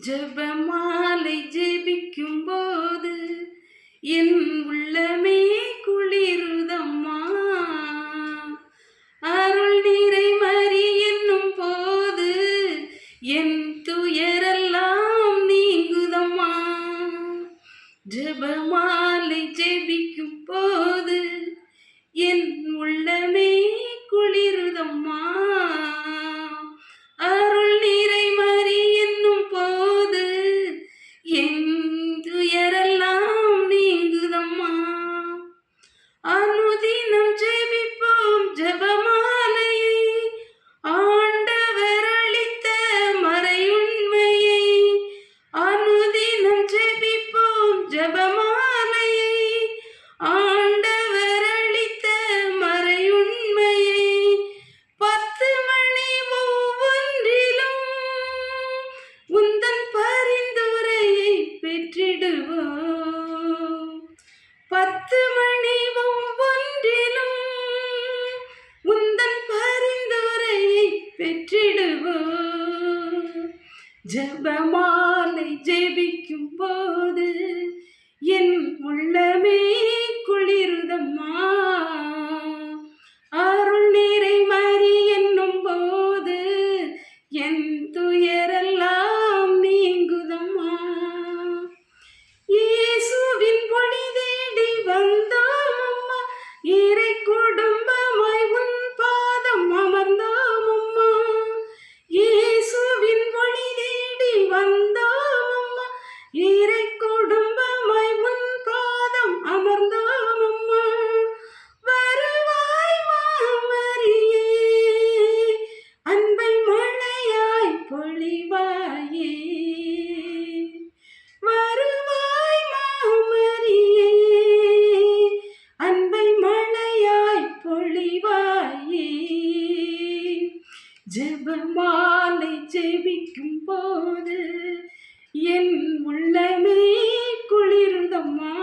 ஜெபமாலை ஜெபிக்கும் போது என் உள்ளமே குளிருதம்மா. அருள் நீரை மறி என்னும் போது என் துயரெல்லாம் நீங்குதம்மா. ஜெபமாலை ஜெபிக்கும் போது என் உள்ளமே பெற்றிடுவோம் ஜபமாலை ஜெபிக்கும் போது என் உள்ளமே குளிருதம்மா. அருள் நீரை மாறி என்னும் போது என் துயரெல்லாம் நீங்குதம்மா. இயேசுவின் பொழிதேடி வந்தோம். ஜெபமாலை ஜெபிக்கும் போது என் உள்ளமே குளிர்ந்தம்மா